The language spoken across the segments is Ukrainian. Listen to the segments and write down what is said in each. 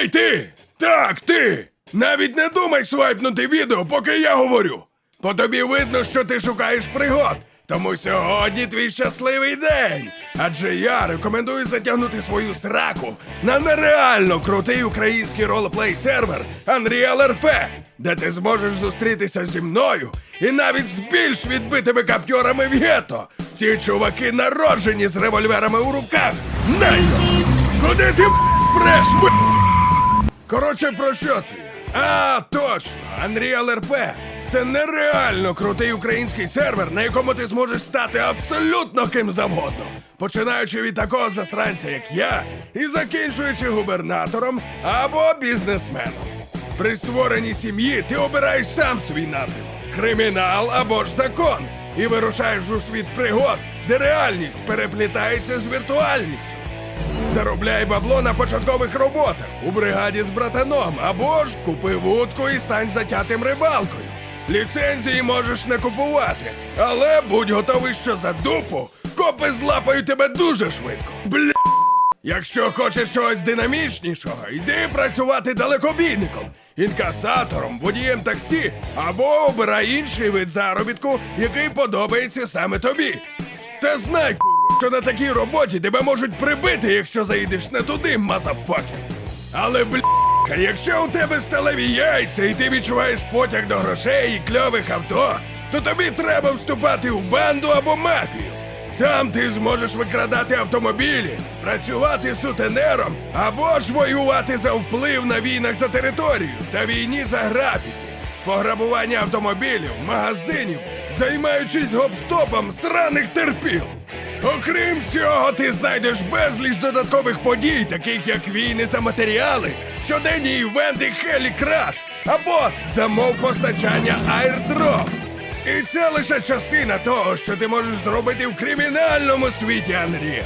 Ей ти! Так, ти! Навіть не думай свайпнути відео, поки я говорю. По тобі видно, що ти шукаєш пригод. Тому сьогодні твій щасливий день. Адже я рекомендую затягнути свою сраку на нереально крутий український ролеплей сервер Unreal RP, де ти зможеш зустрітися зі мною і навіть з більш відбитими каптьорами в гетто. Ці чуваки народжені з револьверами у руках. Найо! Куди ти преш? Коротше, про що це? А, точно! Unreal RP – це нереально крутий український сервер, на якому ти зможеш стати абсолютно ким завгодно, починаючи від такого засранця, як я, і закінчуючи губернатором або бізнесменом. При створенні сім'ї ти обираєш сам свій напрямок кримінал або ж закон, і вирушаєш у світ пригод, де реальність переплітається з віртуальністю. Заробляй бабло на початкових роботах у бригаді з братаном або ж купи вудку і стань затятим рибалкою. Ліцензії можеш не купувати, але будь готовий, що за дупу копи злапають тебе дуже швидко. Бля. Якщо хочеш чогось динамічнішого, йди працювати далекобійником, інкасатором, водієм таксі або обирай інший вид заробітку, який подобається саме тобі. Та знай, курва, що на такій роботі тебе можуть прибити, якщо заїдеш не туди, мазафакер. Але бля, якщо у тебе сталеві яйця і ти відчуваєш потяг до грошей і кльових авто, то тобі треба вступати в банду або мафію. Там ти зможеш викрадати автомобілі, працювати сутенером або ж воювати за вплив на війнах за територію та війні за графіки, пограбування автомобілів, магазинів, займаючись гопстопом сраних терпіл. Окрім цього, ти знайдеш безліч додаткових подій, таких як війни за матеріали, щоденні івенти Хелі Краш або замов постачання айрдроп. І це лише частина того, що ти можеш зробити в кримінальному світі Unreal.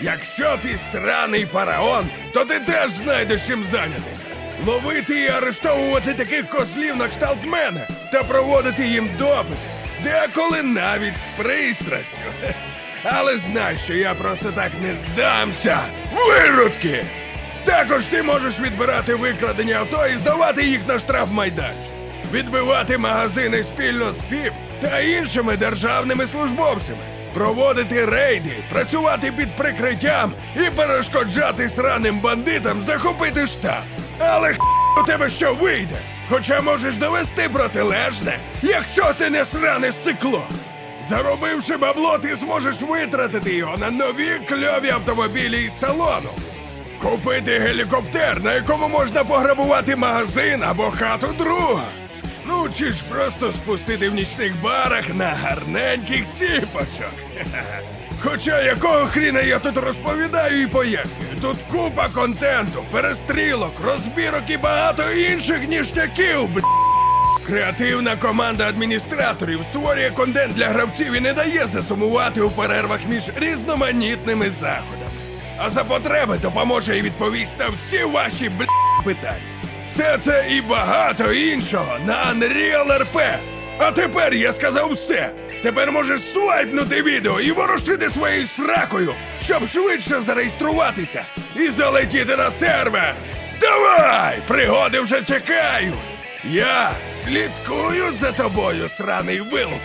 Якщо ти сраний фараон, то ти теж знайдеш чим зайнятися. Ловити і арештовувати таких козлів на кшталт мене та проводити їм допити, деколи навіть з пристрастю. Але знай, що я просто так не здамся. Виродки! Також ти можеш відбирати викрадені авто і здавати їх на штрафмайданчик. Відбивати магазини спільно з ФІП та іншими державними службовцями, проводити рейди, працювати під прикриттям і перешкоджати сраним бандитам захопити штаб. Але х у тебе що вийде? Хоча можеш довести протилежне, якщо ти не сране цикло. Заробивши бабло, ти зможеш витратити його на нові кльові автомобілі із салону. Купити гелікоптер, на якому можна пограбувати магазин або хату друга. Ну, чи ж просто спустити в нічних барах на гарненьких сіпочок. Хоча якого хріна я тут розповідаю і пояснюю. Тут купа контенту, перестрілок, розбірок і багато інших ніштяків, бл***. Креативна команда адміністраторів створює контент для гравців і не дає засумувати у перервах між різноманітними заходами. А за потреби допоможе і відповість на всі ваші бл... питання. Це це і багато іншого на Unreal RP. А тепер я сказав все. Тепер можеш свайпнути відео і ворушити своєю сракою, щоб швидше зареєструватися і залетіти на сервер. Давай! Пригоди вже чекають! Я слідкую за тобою, сраний вилуп.